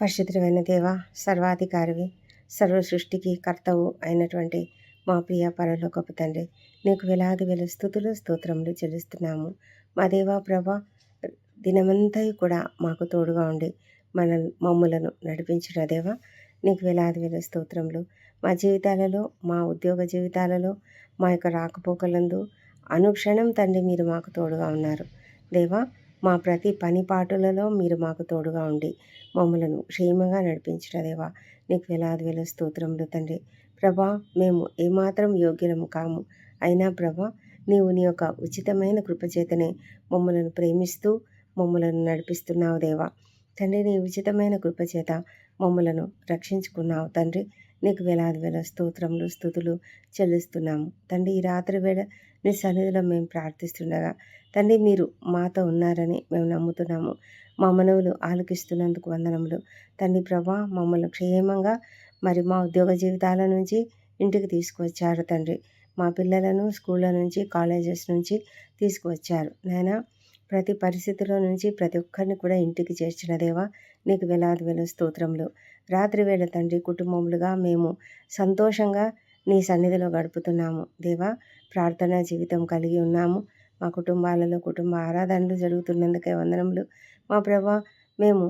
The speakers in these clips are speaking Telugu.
పరిశుద్ధమైన దేవ సర్వాధికారివి సర్వ సృష్టికి కర్తవు అయినటువంటి మా ప్రియ పరలోకపు తండ్రి నీకు వేలాది వేల స్థుతులు స్తోత్రములు చెల్లిస్తున్నాము. మా దేవా ప్రభ దినమంతా కూడా మాకు తోడుగా ఉండి మన మమ్ములను నడిపించిన దేవ నీకు వేలాది వేల స్తోత్రములు. మా జీవితాలలో మా ఉద్యోగ జీవితాలలో మా యొక్క రాకపోకలందు అనుక్షణం తండ్రి మీరు మాకు తోడుగా ఉన్నారు. దేవా మా ప్రతి పని పాటులలో మీరు మాకు తోడుగా ఉండి మమ్మలను క్షేమంగా నడిపించినదేవా నీకు వేలాది వేల స్తోత్రములు తండ్రి. ప్రభా మేము ఏమాత్రం యోగ్యము కాము. అయినా ప్రభా నీవు నీ యొక్క ఉచితమైన కృపచేతనే మమ్మలను ప్రేమిస్తూ మమ్మలను నడిపిస్తున్నావు దేవా. తండ్రి నీ ఉచితమైన కృపచేత మమ్మలను రక్షించుకున్నావు తండ్రి. నీకు వేలాది వేల స్తోత్రములు స్థుతులు చెల్లిస్తున్నాము. తండ్రి ఈ రాత్రి వేళ నీ సన్నిధిలో మేము ప్రార్థిస్తుండగా తండ్రి మీరు మాతో ఉన్నారని మేము నమ్ముతున్నాము. మా మనవులు ఆలకిస్తున్నందుకు వందనములు. తండ్రి ప్రభా మమ్మల్ని క్షేమంగా మరి మా ఉద్యోగ జీవితాల నుంచి ఇంటికి తీసుకువచ్చారు తండ్రి. మా పిల్లలను స్కూళ్ళ నుంచి కాలేజెస్ నుంచి తీసుకువచ్చారు. నాయనా ప్రతి పరిస్థితిలో నుంచి ప్రతి ఒక్కరిని కూడా ఇంటికి చేర్చిన దేవా నీకు వేలాది వేల స్తోత్రములు. రాత్రి వేళ తండ్రి కుటుంబములుగా మేము సంతోషంగా నీ సన్నిధిలో గడుపుతున్నాము. దేవా ప్రార్థనా జీవితం కలిగి ఉన్నాము. మా కుటుంబాలలో కుటుంబ ఆరాధనలు జరుగుతున్నందుకే వందనములు. మా ప్రభా మేము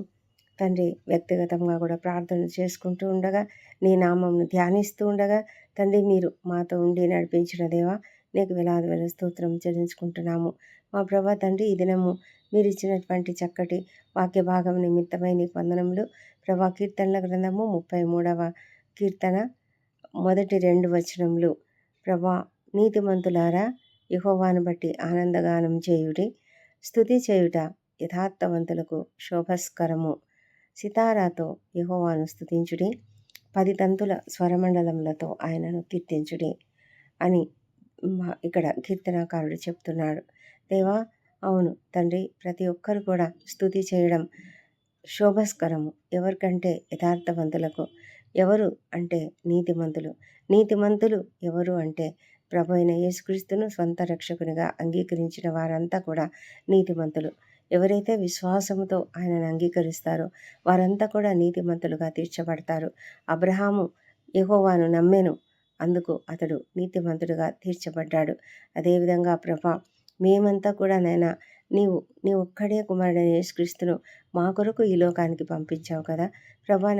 తండ్రి వ్యక్తిగతంగా కూడా ప్రార్థన చేసుకుంటూ ఉండగా నీ నామంను ధ్యానిస్తూ ఉండగా తండ్రి మీరు మాతో ఉండి నడిపించిన దేవా నీకు వేలాది వేల స్తోత్రం చెల్లించుకుంటున్నాము. మా ప్రభా తండ్రి ఈ దినము మీరు ఇచ్చినటువంటి చక్కటి వాక్య భాగం నిమిత్తమై నీకు వందనములు. ప్రభా కీర్తనల గ్రంథము ముప్పై మూడవ కీర్తన మొదటి రెండు వచనములు. ప్రభా నీతిమంతులారా యహోవాను బట్టి ఆనందగానం చేయుడి. స్థుతి చేయుట యథార్థవంతులకు శోభస్కరము. సితారాతో యహోవాను స్థుతించుడి పది తంతుల స్వరమండలములతో ఆయనను కీర్తించుడి అని ఇక్కడ కీర్తనాకారుడు చెప్తున్నాడు. దేవా అవును తండ్రి ప్రతి ఒక్కరు కూడా స్థుతి చేయడం శోభస్కరము. ఎవరికంటే యథార్థవంతులకు ఎవరు అంటే నీతిమంతులు. నీతిమంతులు ఎవరు అంటే ప్రభు అయిన యేసుక్రీస్తును స్వంత రక్షకునిగా అంగీకరించిన వారంతా కూడా నీతిమంతులు. ఎవరైతే విశ్వాసముతో ఆయనను అంగీకరిస్తారో వారంతా కూడా నీతిమంతులుగా తీర్చబడతారు. అబ్రహాము యహోవాను నమ్మెను. అందుకు అతడు నీతిమంతుడుగా తీర్చబడ్డాడు. అదేవిధంగా ప్రభా మేమంతా కూడా నైనా నీవు నీ ఒక్కడే కుమారుడైన యేసుక్రీస్తును మా కొరకు ఈ లోకానికి పంపించావు కదా. ప్రభా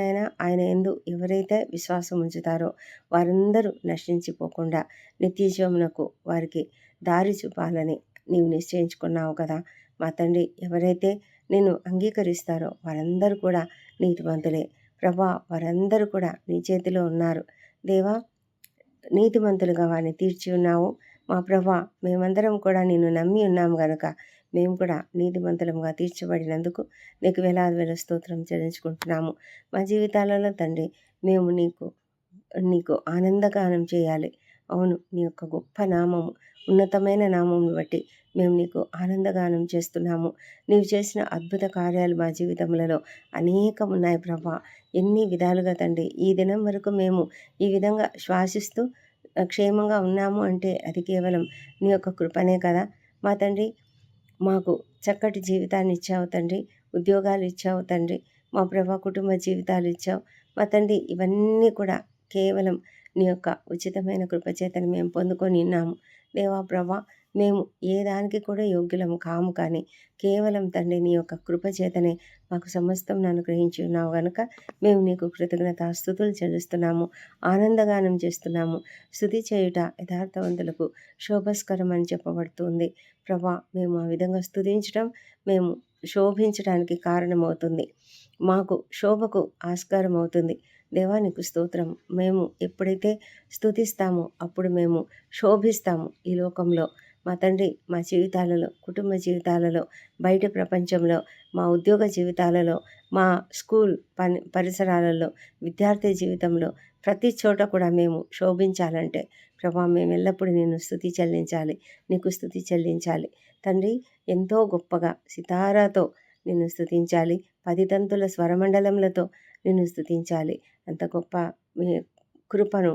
ఆయన ఎందు ఎవరైతే విశ్వాసం ఉంచుతారో వారందరూ నశించిపోకుండా నిత్యజీవమునకు వారికి దారి చూపాలని నీవు నిశ్చయించుకున్నావు కదా. మా తండ్రి ఎవరైతే నేను అంగీకరిస్తారో వారందరూ కూడా నీతివంతులే ప్రభా వారందరూ కూడా నీ చేతిలో ఉన్నారు. దేవా నీతిమంతులుగా వారిని తీర్చి ఉన్నావు. మా ప్రభా మేమందరం కూడా నిన్ను నమ్మి ఉన్నాము గనుక మేము కూడా నీతిమంతులముగా తీర్చబడినందుకు నీకు వేలాది వేల స్తోత్రం చెల్లించుకుంటున్నాము. మా జీవితాలలో తండ్రి మేము నీకు నీకు ఆనందగానం చేయాలి. అవును నీ యొక్క గొప్ప నామము ఉన్నతమైన నామమును బట్టి మేము నీకు ఆనందగానం చేస్తున్నాము. నీవు చేసిన అద్భుత కార్యాలు మా జీవితములలో అనేకం ఉన్నాయి ప్రభా. ఎన్ని విధాలుగా తండ్రి ఈ దినం వరకు మేము ఈ విధంగా శ్వాసిస్తూ క్షేమంగా ఉన్నాము అంటే అది కేవలం నీ యొక్క కృపనే కదా. మా తండ్రి మాకు చక్కటి జీవితాన్ని ఇచ్చావు తండ్రి ఉద్యోగాలు ఇచ్చావు తండ్రి మా ప్రభా కుటుంబ జీవితాలు ఇచ్చావు. మా తండ్రి ఇవన్నీ కూడా కేవలం నీ యొక్క ఉచితమైన కృపచేతను మేము పొందుకొని ఉన్నాము. దేవా ప్రభా మేము ఏ దానికి కూడా యోగ్యులము కాము కానీ కేవలం తండ్రి నీ యొక్క కృపచేతనే మాకు సమస్తం అనుగ్రహించి ఉన్నావు కనుక మేము నీకు కృతజ్ఞత స్థుతులు చెల్లిస్తున్నాము ఆనందగానం చేస్తున్నాము. స్థుతి చేయుట యథార్థవంతులకు శోభస్కరం అని చెప్పబడుతుంది. ప్రభా మేము ఆ విధంగా స్థుతించడం మేము శోభించడానికి కారణమవుతుంది. మాకు శోభకు ఆస్కారం అవుతుంది దేవానికి స్తోత్రం. మేము ఎప్పుడైతే స్థుతిస్తామో అప్పుడు మేము శోభిస్తాము ఈ లోకంలో. మా తండ్రి మా జీవితాలలో కుటుంబ జీవితాలలో బయట ప్రపంచంలో మా ఉద్యోగ జీవితాలలో మా స్కూల్ పని పరిసరాలలో విద్యార్థి జీవితంలో ప్రతి చోట కూడా మేము శోభించాలంటే ప్రభా మేము ఎల్లప్పుడూ నేను స్థుతి చెల్లించాలి నీకు స్థుతి చెల్లించాలి. తండ్రి ఎంతో గొప్పగా సితారాతో నిన్ను స్థుతించాలి పది తంతుల స్వరమండలములతో నిన్ను స్థుతించాలి అంత గొప్ప మీ కృపను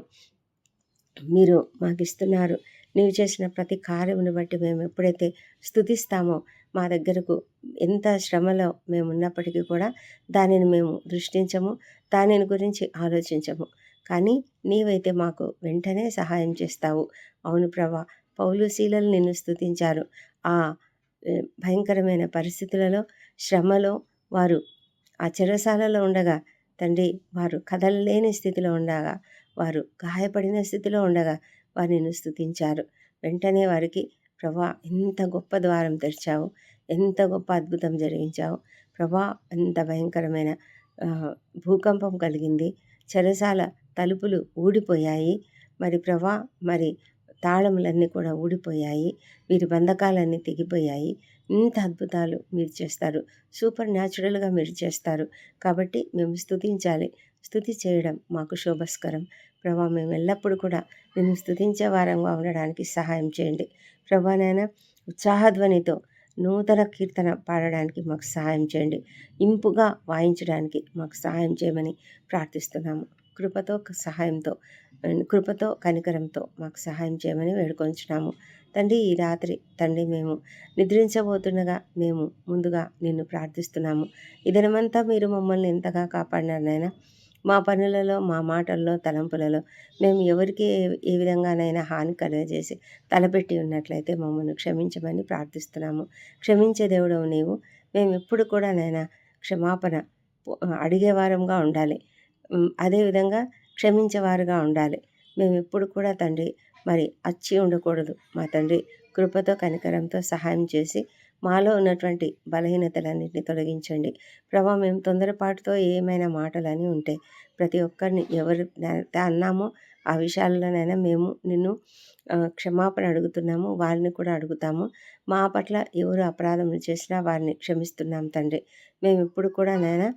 మీరు మాకు ఇస్తున్నారు నీవు చేసిన ప్రతి కార్యమును బట్టి మేము ఎప్పుడైతే స్థుతిస్తామో మా దగ్గరకు ఎంత శ్రమలో మేము ఉన్నప్పటికీ కూడా దానిని మేము దృష్టించము దానిని గురించి ఆలోచించము. కానీ నీవైతే మాకు వెంటనే సహాయం చేస్తావు. అవును ప్రభా పౌలు శీలలు నిన్ను స్థుతించారు ఆ భయంకరమైన పరిస్థితులలో శ్రమలో వారు ఆ చెరసాలలో ఉండగా తండ్రి వారు కదలలేని స్థితిలో ఉండగా వారు గాయపడిన స్థితిలో ఉండగా వారిని స్థుతించారు. వెంటనే వారికి ప్రభా ఎంత గొప్ప ద్వారం తెరిచావు ఎంత గొప్ప అద్భుతం జరిగించావు ప్రభా ఎంత భయంకరమైన భూకంపం కలిగింది చెరసాల తలుపులు ఊడిపోయాయి మరి ప్రభా మరి తాళములన్నీ కూడా ఊడిపోయాయి వీరి బంధకాలన్నీ తెగిపోయాయి ఇంత అద్భుతాలు మీరు చేస్తారు. సూపర్ న్యాచురల్గా మీరు చేస్తారు. కాబట్టి మేము స్థుతించాలి స్థుతి చేయడం మాకు శోభస్కరం. ప్రభా మేము ఎల్లప్పుడూ కూడా మేము స్థుతించే వారంగా ఉండడానికి సహాయం చేయండి. ప్రభానైనా ఉత్సాహధ్వనితో నూతన కీర్తన పాడడానికి మాకు సహాయం చేయండి. ఇంపుగా వాయించడానికి మాకు సహాయం చేయమని ప్రార్థిస్తున్నాము. కృపతో సహాయంతో కృపతో కనికరంతో మాకు సహాయం చేయమని వేడుకొంచున్నాము. తండ్రి ఈ రాత్రి తండ్రి మేము నిద్రించబోతుండగా మేము ముందుగా నిన్ను ప్రార్థిస్తున్నాము. ఇదనమంతా మీరు మమ్మల్ని ఎంతగా కాపాడినారనైనా మా పనులలో మా మాటల్లో తలంపులలో మేము ఎవరికి ఏ విధంగానైనా హాని కలుగజేసి తలపెట్టి ఉన్నట్లయితే మమ్మల్ని క్షమించమని ప్రార్థిస్తున్నాము. క్షమించే దేవుడవు నీవు. మేము ఎప్పుడు కూడా నైనా క్షమాపణ అడిగేవారంగా ఉండాలి. అదేవిధంగా క్షమించేవారుగా ఉండాలి. మేము ఎప్పుడు కూడా తండ్రి మరి అచ్చి ఉండకూడదు. మా తండ్రి కృపతో కనికరంతో సహాయం చేసి మాలో ఉన్నటువంటి బలహీనతలన్నింటినీ తొలగించండి. ప్రభా మేము తొందరపాటుతో ఏమైనా మాటలని ఉంటే ప్రతి ఒక్కరిని ఎవరు అన్నామో ఆ విషయాల్లోనైనా మేము నిన్ను క్షమాపణ అడుగుతున్నాము వారిని కూడా అడుగుతాము. మా పట్ల ఎవరు అపరాధములు చేసినా వారిని క్షమిస్తున్నాం తండ్రి. మేము ఇప్పుడు కూడా నైనా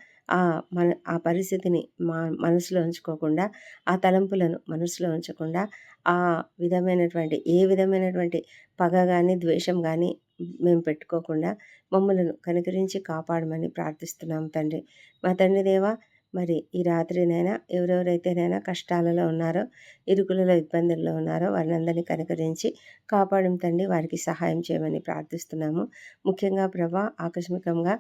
మన ఆ పరిస్థితిని మా మనసులో ఉంచుకోకుండా ఆ తలంపులను మనసులో ఉంచకుండా ఆ విధమైనటువంటి ఏ విధమైనటువంటి పగ కానీ ద్వేషం కానీ మేము పెట్టుకోకుండా మమ్మలను కనుకరించి కాపాడమని ప్రార్థిస్తున్నాం తండ్రి. మా తండ్రి దేవా మరి ఈ రాత్రినైనా ఎవరెవరైతేనైనా కష్టాలలో ఉన్నారో ఇరుకులలో ఇబ్బందుల్లో ఉన్నారో వారిని అందరినీ కనుకరించి కాపాడం తండ్రి. వారికి సహాయం చేయమని ప్రార్థిస్తున్నాము. ముఖ్యంగా ప్రభా ఆకస్మికంగా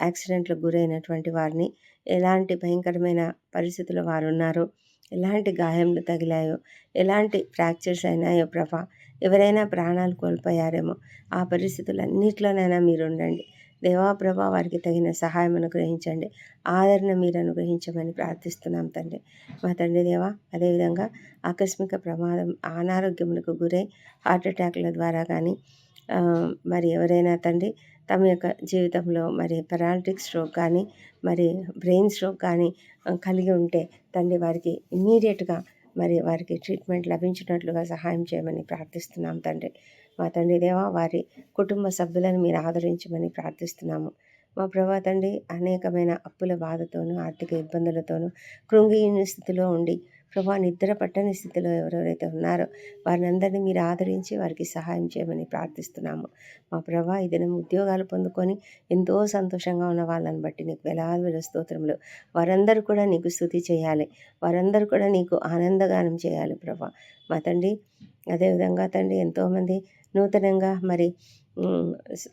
యాక్సిడెంట్లకు గురైనటువంటి వారిని ఎలాంటి భయంకరమైన పరిస్థితుల్లో వారు ఉన్నారో ఎలాంటి గాయములు తగిలాయో ఎలాంటి ఫ్రాక్చర్స్ అయినాయో ప్రభా ఎవరైనా ప్రాణాలు కోల్పోయారేమో ఆ పరిస్థితులన్నిట్లోనైనా మీరు ఉండండి. దేవాప్రభ వారికి తగిన సహాయం అనుగ్రహించండి. ఆదరణ మీరు అనుగ్రహించమని ప్రార్థిస్తున్నాం తండ్రి. మా తండ్రి దేవా అదేవిధంగా ఆకస్మిక ప్రమాదం అనారోగ్యములకు గురై హార్ట్ అటాక్ల ద్వారా కానీ మరి ఎవరైనా తండ్రి తమ యొక్క జీవితంలో మరి పెరాలిటిక్ స్ట్రోక్ కానీ మరి బ్రెయిన్ స్ట్రోక్ కానీ కలిగి ఉంటే తండ్రి వారికి ఇమ్మీడియట్గా మరి వారికి ట్రీట్మెంట్ లభించినట్లుగా సహాయం చేయమని ప్రార్థిస్తున్నాం తండ్రి. మా తండ్రి దేవా వారి కుటుంబ సభ్యులను మీరు ఆదరించమని ప్రార్థిస్తున్నాము. మా ప్రభా తండ్రి అనేకమైన అప్పుల బాధతోనూ ఆర్థిక ఇబ్బందులతోనూ కృంగిన స్థితిలో ఉండి ప్రభా నిద్ర పట్టని స్థితిలో ఎవరెవరైతే ఉన్నారో వారిని అందరినీ మీరు ఆదరించి వారికి సహాయం చేయమని ప్రార్థిస్తున్నాము. మా ప్రభా ఈ దినం ఉద్యోగాలు పొందుకొని ఎంతో సంతోషంగా ఉన్న వాళ్ళని బట్టి నీకు వేలాది స్తోత్రములు. వారందరూ కూడా నీకు స్థుతి చేయాలి. వారందరూ కూడా నీకు ఆనందగానం చేయాలి ప్రభా. మా తండ్రి అదేవిధంగా తండ్రి ఎంతోమంది నూతనంగా మరి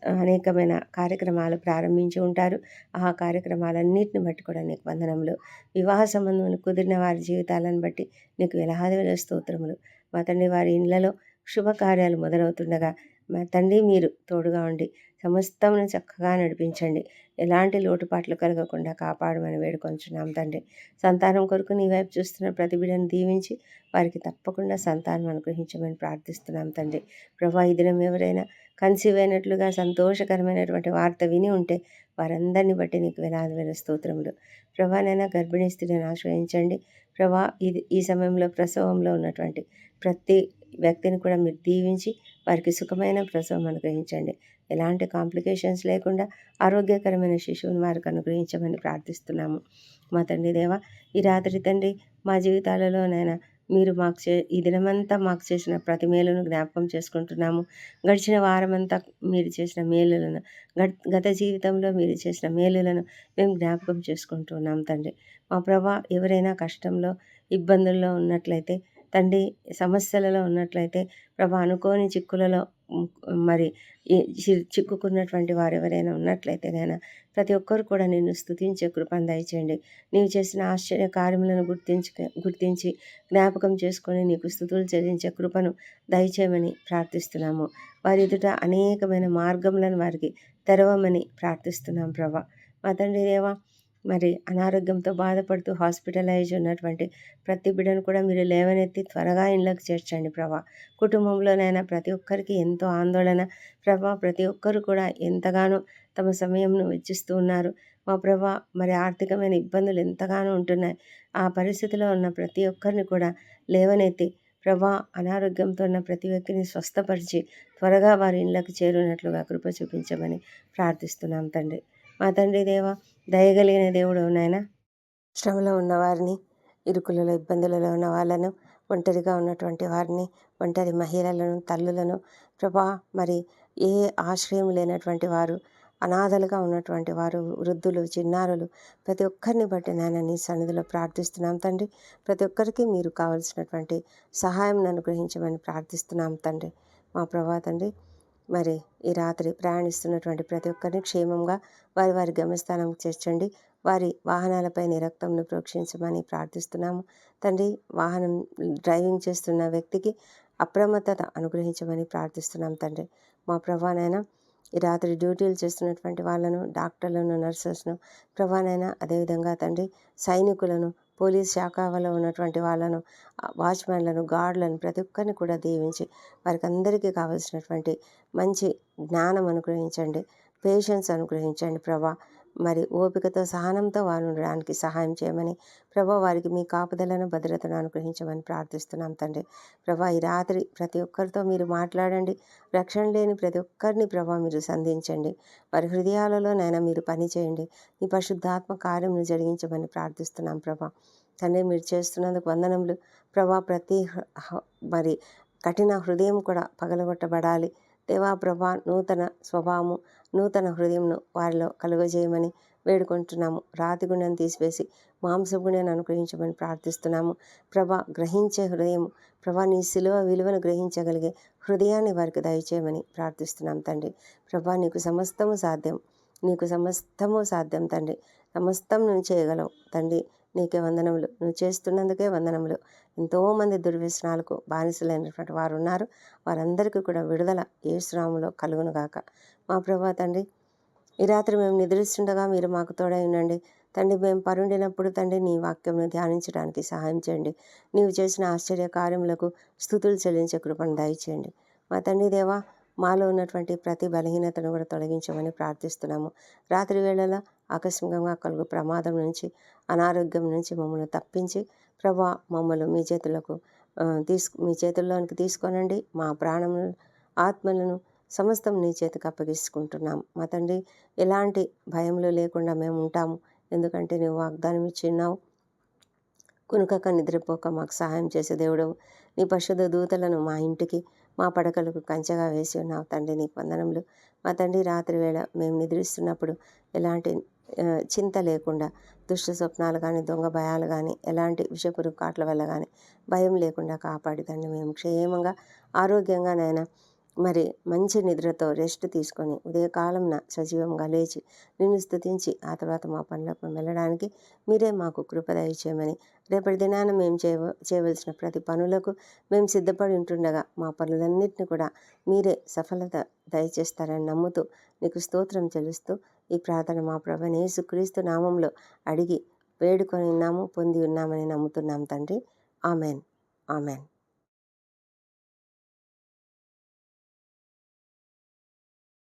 అనేకమైన కార్యక్రమాలు ప్రారంభించి ఉంటారు. ఆ కార్యక్రమాలన్నింటిని బట్టి కూడా నీకు వందనములు. వివాహ సంబంధం కుదిరిన వారి జీవితాలను బట్టి నీకు వేలాది వేల స్తోత్రములు. మా తండ్రి వారి ఇళ్ళలో శుభకార్యాలు మొదలవుతుండగా మా తండ్రి మీరు తోడుగా ఉండి సమస్తమును చక్కగా నడిపించండి. ఎలాంటి లోటుపాట్లు కలగకుండా కాపాడమని వేడుకొంచున్నాం తండ్రి. సంతానం కొరకు నీ వైపు చూస్తున్న ప్రతి బిడ్డను దీవించి వారికి తప్పకుండా సంతానం అనుగ్రహించమని ప్రార్థిస్తున్నాం తండ్రి. ప్రభా ఈ దినం ఎవరైనా కన్సీవ్ అయినట్లుగా సంతోషకరమైనటువంటి వార్త విని ఉంటే వారందరిని బట్టి నీకు వేలాది వేల స్తోత్రములు. ప్రభానైనా గర్భిణీ స్త్రీని ఆశ్రయించండి. ప్రభా ఇది ఈ సమయంలో ప్రసవంలో ఉన్నటువంటి ప్రతి వ్యక్తిని కూడా మీరు దీవించి వారికి సుఖమైన ప్రసవం అనుగ్రహించండి. ఎలాంటి కాంప్లికేషన్స్ లేకుండా ఆరోగ్యకరమైన శిశువుని వారికి అనుగ్రహించమని ప్రార్థిస్తున్నాము. మా తండ్రి దేవ ఈ రాత్రి తండ్రి మా జీవితాలలోనైనా మీరు మాకు చే ఈ దినమంతా మాకు చేసిన ప్రతి మేలును జ్ఞాపకం చేసుకుంటున్నాము. గడిచిన వారమంతా మీరు చేసిన మేలులను గత జీవితంలో మీరు చేసిన మేలులను మేము జ్ఞాపకం చేసుకుంటున్నాం తండ్రి. మా ప్రభా ఎవరైనా కష్టంలో ఇబ్బందుల్లో ఉన్నట్లయితే తండ్రి సమస్యలలో ఉన్నట్లయితే ప్రభా అనుకోని చిక్కులలో మరి చిక్కుకున్నటువంటి వారు ఎవరైనా ఉన్నట్లయితే నైనా ప్రతి ఒక్కరు కూడా నిన్ను స్థుతించే కృపను దయచేయండి. నీవు చేసిన ఆశ్చర్య కార్యములను గుర్తించి గుర్తించి జ్ఞాపకం చేసుకొని నీకు స్థుతులు చెల్లించే కృపను దయచేయమని ప్రార్థిస్తున్నాము. వారి ఎదుట అనేకమైన మార్గములను వారికి తెరవమని ప్రార్థిస్తున్నాం ప్రభా. మా తండ్రి దేవా మరి అనారోగ్యంతో బాధపడుతూ హాస్పిటలైజ్ ఉన్నటువంటి ప్రతి బిడ్డను కూడా మీరు లేవనెత్తి త్వరగా ఇళ్ళకి చేర్చండి ప్రభా. కుటుంబంలోనైనా ప్రతి ఒక్కరికి ఎంతో ఆందోళన ప్రభా. ప్రతి ఒక్కరు కూడా ఎంతగానో తమ సమయంను వెచ్చిస్తూ ఉన్నారు. మా ప్రభా మరి ఆర్థికమైన ఇబ్బందులు ఎంతగానో ఉంటున్నాయి. ఆ పరిస్థితిలో ఉన్న ప్రతి ఒక్కరిని కూడా లేవనెత్తి ప్రభా అనారోగ్యంతో ఉన్న ప్రతి వ్యక్తిని స్వస్థపరిచి త్వరగా వారి ఇండ్లకు చేరునట్లుగా కృప చూపించమని ప్రార్థిస్తున్నాం తండ్రి. మా తండ్రి దేవ దయగలిగిన దేవుడు నాయన. శ్రమలో ఉన్నవారిని ఇరుకులలో ఇబ్బందులలో ఉన్న వాళ్ళను ఒంటరిగా ఉన్నటువంటి వారిని ఒంటరి మహిళలను తల్లులను ప్రభా మరి ఏ ఆశ్రయం లేనటువంటి వారు అనాథలుగా ఉన్నటువంటి వారు వృద్ధులు చిన్నారులు ప్రతి ఒక్కరిని బట్టి నాయన నీ సన్నిధిలో ప్రార్థిస్తున్నాం తండ్రి. ప్రతి ఒక్కరికి మీరు కావలసినటువంటి సహాయం అనుగ్రహించమని ప్రార్థిస్తున్నాం తండ్రి. మా ప్రభా తండ్రి మరి ఈ రాత్రి ప్రయాణిస్తున్నటువంటి ప్రతి ఒక్కరిని క్షేమంగా వారి వారి గమ్యస్థానం చేర్చండి. వారి వాహనాలపై నిరక్తంను ప్రోక్షించమని ప్రార్థిస్తున్నాము. తండ్రి వాహనం డ్రైవింగ్ చేస్తున్న వ్యక్తికి అప్రమత్తత అనుగ్రహించమని ప్రార్థిస్తున్నాం తండ్రి. మా ప్రభానైనా ఈ రాత్రి డ్యూటీలు చేస్తున్నటువంటి వాళ్ళను డాక్టర్లను నర్సెస్ను ప్రభానైనా అదేవిధంగా తండ్రి సైనికులను పోలీస్ శాఖ వల్ల ఉన్నటువంటి వాళ్ళను వాచ్మెన్లను గార్డులను ప్రతి ఒక్కరిని కూడా దీవించి వారికి అందరికీ కావలసినటువంటి మంచి జ్ఞానం అనుగ్రహించండి పేషెన్స్ అనుగ్రహించండి ప్రభా. మరి ఓపికతో సహనంతో వారు ఉండడానికి సహాయం చేయమని ప్రభా వారికి మీ కాపుదలను భద్రతను అనుగ్రహించమని ప్రార్థిస్తున్నాం తండ్రి. ప్రభా ఈ రాత్రి ప్రతి ఒక్కరితో మీరు మాట్లాడండి. రక్షణ లేని ప్రతి ఒక్కరిని ప్రభా మీరు సంధించండి. వారి హృదయాలలో నైనా మీరు పని చేయండి మీ పరిశుద్ధాత్మ కార్యం జరిగించమని ప్రార్థిస్తున్నాం ప్రభా. తండ్రి మీరు చేస్తున్నందుకు వందనములు. ప్రభా ప్రతి మరి కఠిన హృదయం కూడా పగలగొట్టబడాలి. దేవా ప్రభా నూతన స్వభావము నూతన హృదయంను వారిలో కలుగజేయమని వేడుకుంటున్నాము. రాతి గుండెను తీసివేసి మాంస గుణాన్ని అనుగ్రహించమని ప్రార్థిస్తున్నాము. ప్రభా గ్రహించే హృదయం ప్రభా నీ సిలువ విలువను గ్రహించగలిగే హృదయాన్ని వారికి దయచేయమని ప్రార్థిస్తున్నాం తండ్రి. ప్రభా నీకు సమస్తము సాధ్యం నీకు సమస్తము సాధ్యం తండ్రి. సమస్తం నువ్వు చేయగలవు తండ్రి. నీకే వందనములు. నువ్వు చేస్తున్నందుకే వందనములు. ఎంతోమంది దుర్వ్యసనాలకు బానిసలైనటువంటి వారు ఉన్నారు. వారందరికీ కూడా విడుదల ఏ శ్రామంలో కలుగునుగాక మా ప్రభా తండ్రి ఈ రాత్రి మేము నిద్రిస్తుండగా మీరు మాకు తోడై ఉండండి. తండ్రి మేము పరుండినప్పుడు తండ్రి నీ వాక్యంను ధ్యానించడానికి సహాయం చేయండి. నీవు చేసిన ఆశ్చర్య కార్యములకు స్థుతులు చెల్లించే కృపను దయచేయండి. మా తండ్రి దేవా మాలో ఉన్నటువంటి ప్రతి బలహీనతను కూడా తొలగించమని ప్రార్థిస్తున్నాము. రాత్రి వేళలో ఆకస్మికంగా కలుగు ప్రమాదం నుంచి అనారోగ్యం నుంచి మమ్మల్ని తప్పించి ప్రభా మమ్మల్ని మీ చేతులకు తీసుకు మీ చేతుల్లోనికి తీసుకొనండి. మా ప్రాణములను ఆత్మలను సమస్తం నీ చేతికి అప్పగించుకుంటున్నాం మా తండ్రి ఎలాంటి భయంలో లేకుండా మేము ఉంటాము. ఎందుకంటే నువ్వు వాగ్దానం ఇచ్చిన్నావు కునుకక నిద్రపోక మాకు సహాయం చేసే దేవుడవు నీ పరిశుద్ధ దూతలను మా ఇంటికి మా పడకలకు కంచెగా వేసి ఉన్నావు తండ్రి నీ వందనములు. మా తండ్రి రాత్రి వేళ మేము నిద్రిస్తున్నప్పుడు ఎలాంటి చింత లేకుండా దుష్ట స్వప్నాలు కానీ దొంగ భయాలు కానీ ఎలాంటి విషపురు కాట్ల వల్ల కానీ భయం లేకుండా కాపాడి తండ్రి మేము క్షేమంగా ఆరోగ్యంగా నాయన మరి మంచి నిద్రతో రెస్ట్ తీసుకొని ఉదయకాలంన సజీవంగా లేచి నిన్ను స్థుతించి ఆ తర్వాత మా పనులకు వెళ్ళడానికి మీరే మాకు కృపదయ చేయమని రేపటి దినాన మేము చేయ చేయవలసిన ప్రతి పనులకు మేము సిద్ధపడి ఉంటుండగా మా పనులన్నింటినీ కూడా మీరే సఫలత దయచేస్తారని నమ్ముతూ నీకు స్తోత్రం చెల్లిస్తూ ఈ ప్రార్థన మా ప్రభనేసు క్రీస్తు నామంలో అడిగి వేడుకొని ఉన్నాము పొంది ఉన్నామని నమ్ముతున్నాం తండ్రి. ఆమెన్. ఆమెన్.